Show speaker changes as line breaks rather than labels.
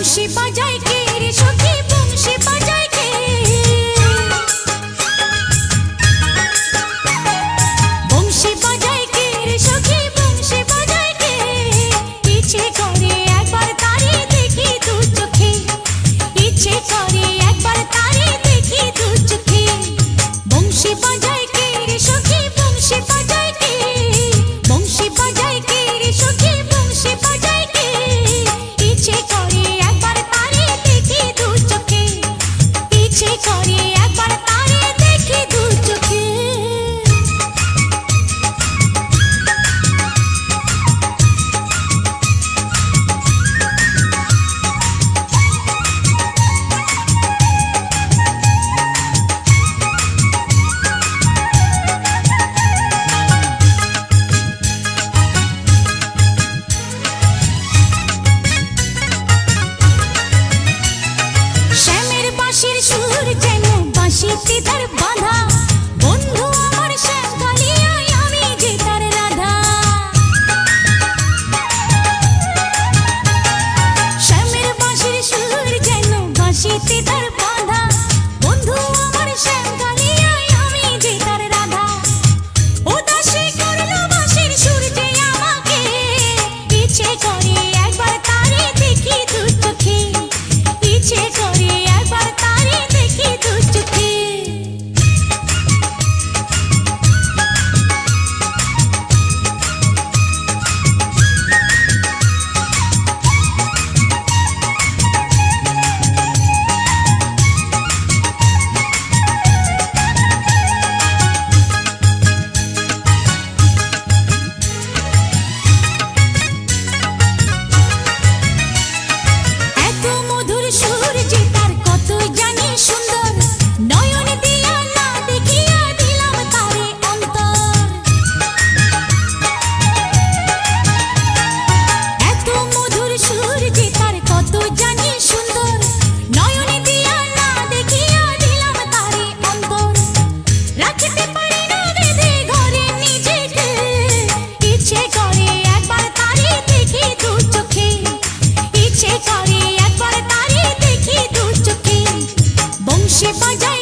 বাঁশি বাজা হাসিতে তার বাঁধা। বন্ধু আমার শ্যামকালিয়াই আমি যে তার রাধা। শ্যামের বাঁশির সুর যেন বাঁশিতে তার বাঁধা। বন্ধু আমার শ্যামকালিয়াই আমি যে তার রাধা। উদাসী করল বাঁশির সুর যে আমাকে। ইচ্ছে করে একবার তারে করে একবার Que vai